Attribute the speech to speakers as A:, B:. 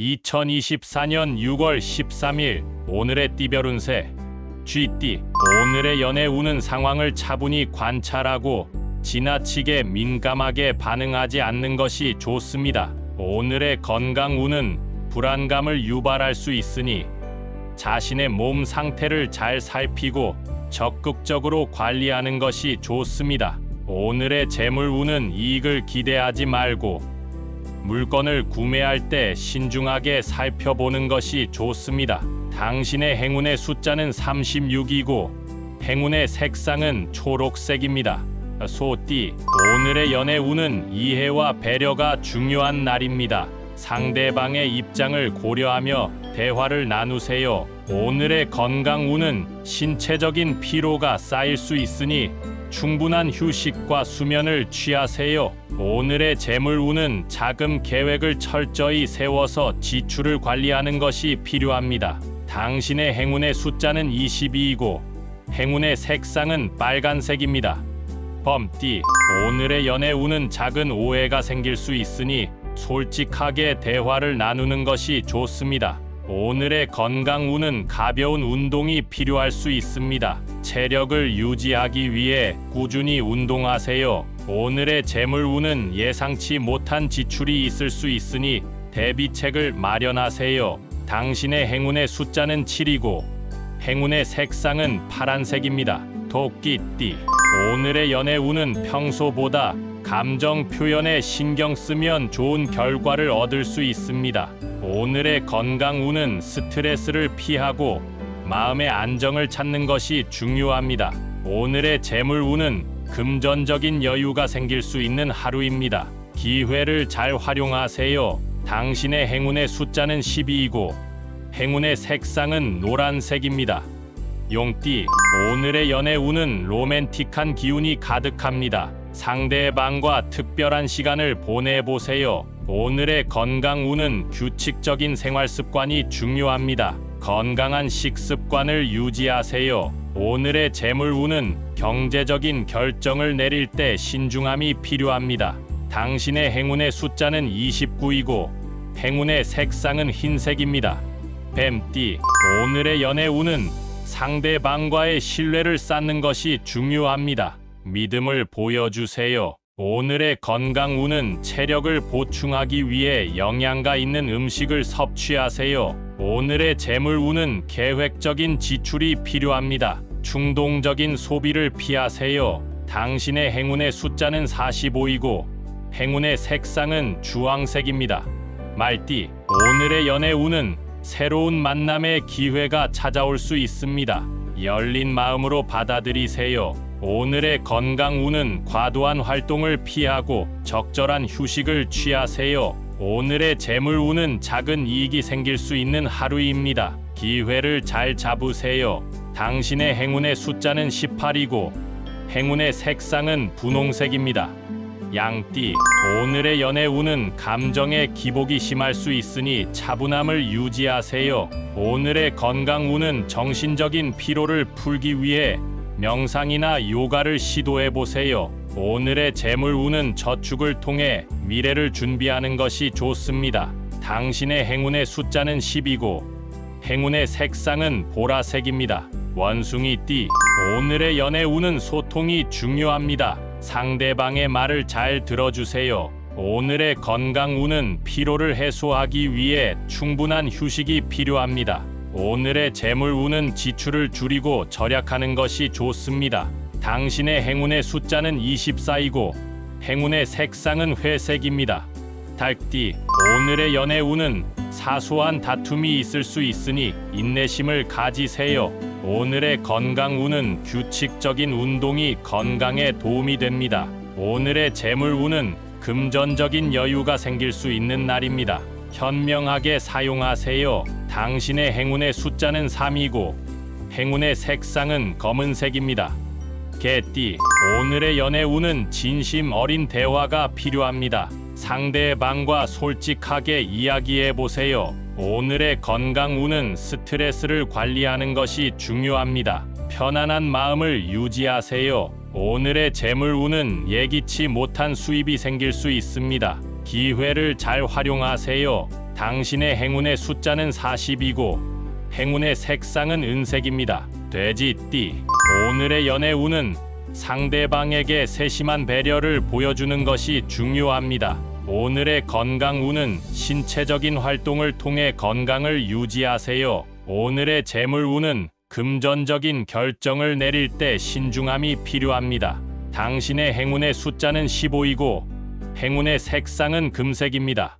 A: 2024년 6월 13일 오늘의 띠별 운세 쥐띠 오늘의 연애 우는 상황을 차분히 관찰하고 지나치게 민감하게 반응하지 않는 것이 좋습니다. 오늘의 건강 운은 불안감을 유발할 수 있으니 자신의 몸 상태를 잘 살피고 적극적으로 관리하는 것이 좋습니다. 오늘의 재물 운은 이익을 기대하지 말고 물건을 구매할 때 신중하게 살펴보는 것이 좋습니다. 당신의 행운의 숫자는 36이고 행운의 색상은 초록색입니다. 소띠, 오늘의 연애 운은 이해와 배려가 중요한 날입니다. 상대방의 입장을 고려하며 대화를 나누세요. 오늘의 건강 운은 신체적인 피로가 쌓일 수 있으니 충분한 휴식과 수면을 취하세요. 오늘의 재물 운은 자금 계획을 철저히 세워서 지출을 관리하는 것이 필요합니다. 당신의 행운의 숫자는 22이고 행운의 색상은 빨간색입니다. 범띠, 오늘의 연애 운은 작은 오해가 생길 수 있으니 솔직하게 대화를 나누는 것이 좋습니다. 오늘의 건강 운은 가벼운 운동이 필요할 수 있습니다. 체력을 유지하기 위해 꾸준히 운동하세요. 오늘의 재물 운은 예상치 못한 지출이 있을 수 있으니 대비책을 마련하세요. 당신의 행운의 숫자는 7이고 행운의 색상은 파란색입니다. 토끼띠 오늘의 연애 운은 평소보다 감정 표현에 신경 쓰면 좋은 결과를 얻을 수 있습니다. 오늘의 건강 운은 스트레스를 피하고 마음의 안정을 찾는 것이 중요합니다. 오늘의 재물 운은 금전적인 여유가 생길 수 있는 하루입니다. 기회를 잘 활용하세요. 당신의 행운의 숫자는 12이고 행운의 색상은 노란색입니다. 용띠, 오늘의 연애 운은 로맨틱한 기운이 가득합니다. 상대방과 특별한 시간을 보내보세요. 오늘의 건강 운은 규칙적인 생활 습관이 중요합니다. 건강한 식습관을 유지하세요. 오늘의 재물 운은 경제적인 결정을 내릴 때 신중함이 필요합니다. 당신의 행운의 숫자는 29이고 행운의 색상은 흰색입니다. 뱀띠, 오늘의 연애 운은 상대방과의 신뢰를 쌓는 것이 중요합니다. 믿음을 보여주세요. 오늘의 건강 운은 체력을 보충하기 위해 영양가 있는 음식을 섭취하세요. 오늘의 재물 운은 계획적인 지출이 필요합니다. 충동적인 소비를 피하세요. 당신의 행운의 숫자는 45이고 행운의 색상은 주황색입니다. 말띠, 오늘의 연애 운은 새로운 만남의 기회가 찾아올 수 있습니다. 열린 마음으로 받아들이세요. 오늘의 건강 운은 과도한 활동을 피하고 적절한 휴식을 취하세요. 오늘의 재물 운은 작은 이익이 생길 수 있는 하루입니다. 기회를 잘 잡으세요. 당신의 행운의 숫자는 18이고 행운의 색상은 분홍색입니다. 양띠, 오늘의 연애 운은 감정의 기복이 심할 수 있으니 차분함을 유지하세요. 오늘의 건강 운은 정신적인 피로를 풀기 위해 명상이나 요가를 시도해 보세요. 오늘의 재물 운은 저축을 통해 미래를 준비하는 것이 좋습니다. 당신의 행운의 숫자는 10이고 행운의 색상은 보라색입니다. 원숭이 띠, 오늘의 연애 운은 소통이 중요합니다. 상대방의 말을 잘 들어주세요. 오늘의 건강 운은 피로를 해소하기 위해 충분한 휴식이 필요합니다. 오늘의 재물 운은 지출을 줄이고 절약하는 것이 좋습니다. 당신의 행운의 숫자는 24이고 행운의 색상은 회색입니다. 달띠, 오늘의 연애 운은 사소한 다툼이 있을 수 있으니 인내심을 가지세요. 오늘의 건강 운은 규칙적인 운동이 건강에 도움이 됩니다. 오늘의 재물 운은 금전적인 여유가 생길 수 있는 날입니다. 현명하게 사용하세요. 당신의 행운의 숫자는 3이고 행운의 색상은 검은색입니다. 개띠, 오늘의 연애 운은 진심 어린 대화가 필요합니다. 상대방과 솔직하게 이야기해 보세요. 오늘의 건강 운은 스트레스를 관리하는 것이 중요합니다. 편안한 마음을 유지하세요. 오늘의 재물 운은 예기치 못한 수입이 생길 수 있습니다. 기회를 잘 활용하세요. 당신의 행운의 숫자는 40이고 행운의 색상은 은색입니다. 돼지 띠 오늘의 연애 운은 상대방에게 세심한 배려를 보여주는 것이 중요합니다. 오늘의 건강 운은 신체적인 활동을 통해 건강을 유지하세요. 오늘의 재물 운은 금전적인 결정을 내릴 때 신중함이 필요합니다. 당신의 행운의 숫자는 15이고 행운의 색상은 금색입니다.